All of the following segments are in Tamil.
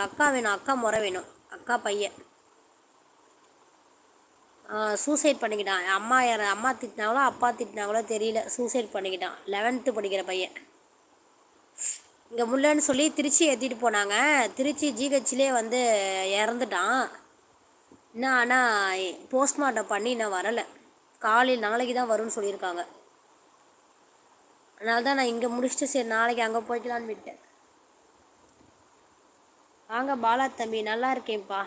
எனக்கு அக்கா வேணும் அக்கா முறை வேணும் அக்கா பையன். சூசைட் பண்ணிக்கிட்டான். அம்மா யார் அம்மா திட்டினாங்களோ அப்பா திட்டினாங்களோ தெரியல. சூசைட் பண்ணிக்கிட்டான். லெவன்த்து படிக்கிற பையன். இங்கே முள்ளன்னு சொல்லி திருச்சி ஏற்றிட்டு போனாங்க. திருச்சி ஜிஹெச்லேயே வந்து இறந்துட்டான். இன்னும் ஆனால் போஸ்ட்மார்ட்டம் பண்ணி இன்னும் வரலை. காலையில் நாளைக்கு தான் வரும்னு சொல்லியிருக்காங்க. அதனால தான் நான் இங்கே முடிச்சுட்டு சரி நாளைக்கு அங்கே போய்க்கலான்னு விட்டேன். வாங்க பாலா தம்பி நல்லா இருக்கேன்ப்பா.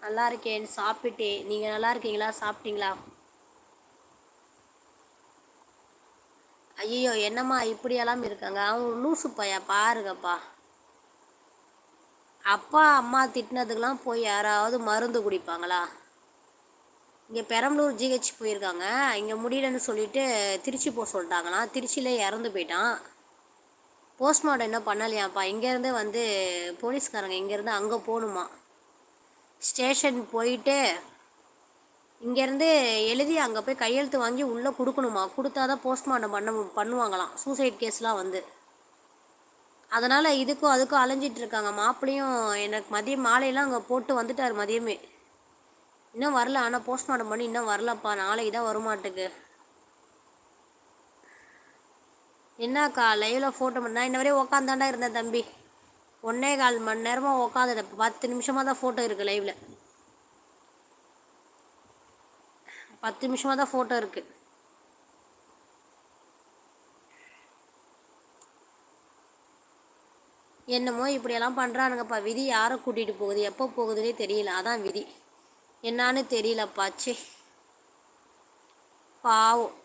நல்லா இருக்கேன். சாப்பிட்டேன். நீங்கள் நல்லா இருக்கீங்களா? சாப்பிட்டீங்களா? ஐயோ என்னம்மா இப்படியெல்லாம் இருக்காங்க? அவங்க லூசு பையா? பாருங்கப்பா. அப்பா அம்மா திட்டினதுக்கெலாம் போய் யாராவது மருந்து குடிப்பாங்களா? இங்கே பெரம்பலூர் ஜிஹெச் போயிருக்காங்க. இங்கே முடியலன்னு சொல்லிட்டு திருச்சி போக சொல்லிட்டாங்களாம். திருச்சியிலே இறந்து போயிட்டான். போஸ்ட்மார்ட்டம் இன்னும் பண்ணலையாப்பா இங்கேருந்து வந்து போலீஸ்காரங்க இங்கேருந்து அங்கே போகணுமா? ஸ்டேஷன் போயிட்டு இங்கேருந்து எழுதி அங்கே போய் கையெழுத்து வாங்கி உள்ளே கொடுக்கணுமா? கொடுத்தா தான் போஸ்ட்மார்ட்டம் பண்ண பண்ணுவாங்களாம். சூசைட் கேஸ்லாம் வந்து. அதனால் இதுக்கும் அதுக்கும் அலைஞ்சிட்டு இருக்காங்க. மாப்பிளையும் எனக்கு மதியம் மாலையெல்லாம் அங்கே போட்டு வந்துட்டார் மதியமே. இன்னும் வரல. ஆனால் போஸ்ட்மார்ட்டம் பண்ணி இன்னும் வரலப்பா. நாளைக்கு தான் வருமாட்டுக்கு. என்னக்கா லைவில் ஃபோட்டோ பண்ணா இன்ன வரையும் உக்காந்தாண்டா இருந்தேன் தம்பி. ஒன்னே கால் மணி நேரமாக உக்காந்து பத்து நிமிஷமாக தான் ஃபோட்டோ இருக்குது லைவில் பத்து நிமிஷமாக தான் ஃபோட்டோ இருக்குது என்னமோ இப்படியெல்லாம் பண்ணுறானுங்கப்பா விதி யாரை கூட்டிகிட்டு போகுது? எப்போ போகுதுன்னே தெரியல. அதான் விதி. என்னான்னு தெரியலப்பாச்சே பாவம்.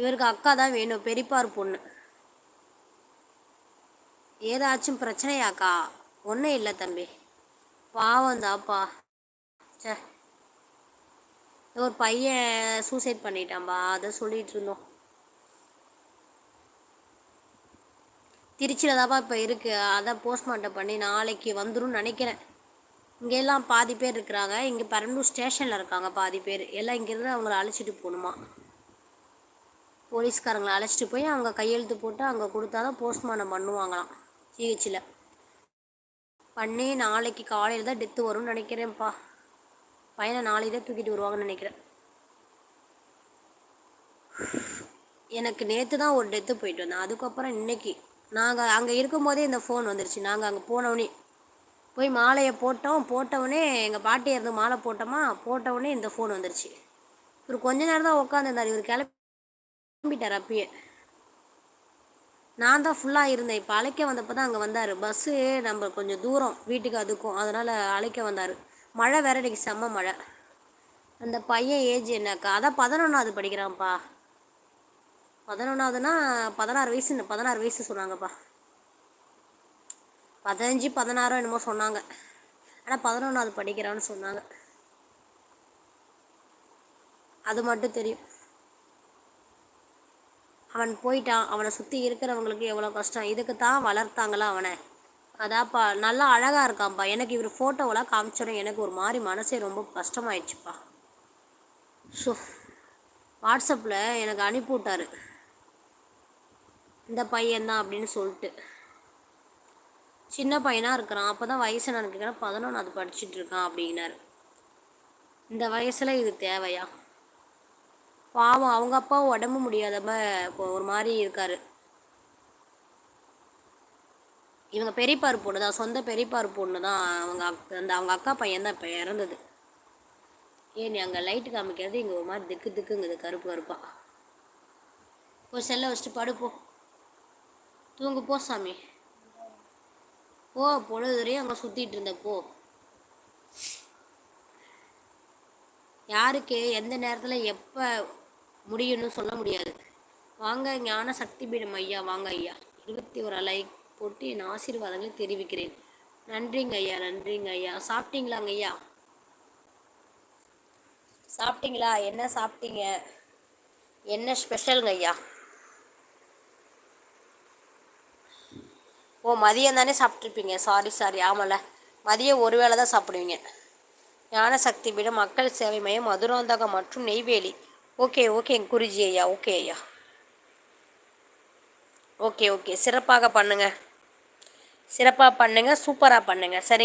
இவருக்கு அக்கா தான் வேணும் பெரியப்பார் பொண்ணு. ஏதாச்சும் பிரச்சனையாக்கா? ஒன்றும் இல்லை தம்பி. பாவம் தாப்பா சே ஒரு பையன் சூசைட் பண்ணிட்டான்பா அதை சொல்லிகிட்டு இருந்தோம். திருச்சியில் தான்ப்பா இப்போ இருக்குது அதை போஸ்ட்மார்ட்டம் பண்ணி நாளைக்கு வந்துடும் நினைக்கிறேன். இங்கெல்லாம் பாதி பேர் இருக்கிறாங்க. இங்கே பெரம்பலூர் ஸ்டேஷனில் இருக்காங்க பாதி பேர். எல்லாம் இங்கேருந்து அவங்கள அழைச்சிட்டு போகணுமா? போலீஸ்காரங்களை அழைச்சிட்டு போய் அவங்க கையெழுத்து போட்டு அங்கே கொடுத்தா தான் போஸ்ட்மார்ட்டம் பண்ணுவாங்களாம் ஜிஹெச்சில் பண்ணி நாளைக்கு காலையில் தான் டெத்து வரும்னு நினைக்கிறேன்ப்பா. பையனை நாளைக்கு தான் தூக்கிட்டு வருவாங்கன்னு நினைக்கிறேன். எனக்கு நேற்று தான் ஒரு டெத்து போயிட்டு வந்தேன். அதுக்கப்புறம் இன்றைக்கி நாங்கள் அங்கே இருக்கும்போதே இந்த ஃபோன் வந்துருச்சு. நாங்கள் அங்கே போனவுடனே போய் மாலையை போட்டோம். போட்டவுடனே எங்கள் பாட்டி இருந்து மாலை போட்டோமா? போட்டவுடனே இந்த ஃபோன் வந்துருச்சு. இவர் கொஞ்ச நேரம் தான் உட்காந்துருந்தார் இவர் கிளம்பிட்டார் அப்பயே நான் தான் ஃபுல்லாக இருந்தேன். இப்போ அழைக்க வந்தப்போ தான் அங்கே வந்தார். பஸ்ஸு நம்ம கொஞ்சம் தூரம் வீட்டுக்கு அதுக்கும். அதனால் அழைக்க வந்தார். மழை வேற இன்றைக்கி செம்ம மழை. அந்த பையன் ஏஜ் என்னக்கா? அதான் பதினொன்றாவது படிக்கிறான்ப்பா. பதினொன்றாவதுனா பதினாறு வயசு பதினாறு வயசு சொன்னாங்கப்பா. பதினஞ்சு பதினாறோ என்னமோ சொன்னாங்க. ஆனால் பதினொன்றாவது படிக்கிறான்னு சொன்னாங்க. அது மட்டும் தெரியும். அவன் போயிட்டான். அவனை சுற்றி இருக்கிறவங்களுக்கு எவ்வளோ கஷ்டம்? இதுக்கு தான் வளர்த்தாங்களா அவனை? அதாப்பா நல்லா அழகாக இருக்கான்ப்பா. எனக்கு இவர் ஃபோட்டோவெலாம் காமிச்சிடும் எனக்கு ஒரு மாதிரி மனசே ரொம்ப கஷ்டமாயிடுச்சுப்பா. ஸோ வாட்ஸ்அப்பில் எனக்கு அனுப்பி விட்டார். இந்த பையன்தான் அப்படின்னு சொல்லிட்டு. சின்ன பையனாக இருக்கிறான். அப்போ தான் வயசு நான் கேட்குறேன் பதினொன்று படிச்சுட்டு இருக்கான் அப்படின்னாரு. இந்த வயசில் இது தேவையா? பாவம் அவங்க அப்பா உடம்பு முடியாதம ஒரு மாதிரி இருக்கார். இவங்க பெரியப்பார் பொண்ணு தான் சொந்த பெரியப்பார் பொண்ணு தான் அவங்க அந்த அவங்க அக்கா பையன் தான் இப்போ இறந்தது. ஏன் நீ அங்கே லைட்டு காமிக்கிறது இங்கே ஒரு மாதிரி திக்கு திக்குங்குது கருப்பு கருப்பாக போ செல்ல வச்சுட்டு படுப்போ தூங்கு போ சாமி. போ பொழுதுறையும் அங்கே சுற்றிட்டு இருந்த போ. யாருக்கு எந்த நேரத்தில் எப்போ முடியும்னு சொல்ல முடியாது. வாங்க ஞான சக்தி பீடம் ஐயா வாங்க ஐயா. இருபத்தி ஒரு அலை போட்டு என் ஆசீர்வாதங்களை தெரிவிக்கிறேன். நன்றிங்க ஐயா நன்றிங்க ஐயா. சாப்பிட்டீங்களாங்க ஐயா? சாப்பிட்டீங்களா? என்ன சாப்பிட்டீங்க? என்ன ஸ்பெஷலுங்க ஐயா? ஓ மதியம் தானே சாப்பிட்ருப்பீங்க சாரி சாரி. ஆமல. மதியம் ஒரு வேளை தான் சாப்பிடுவீங்க. ஞானசக்தி பீடம் மக்கள் சேவை மையம் மதுராந்தகம் மற்றும் நெய்வேலி. ஓகே ஓகே குருஜி ஐயா ஓகே ஐயா. Okay okay. சிறப்பாக பண்ணுங்கள் சிறப்பாக பண்ணுங்கள் சூப்பராக பண்ணுங்கள் சரி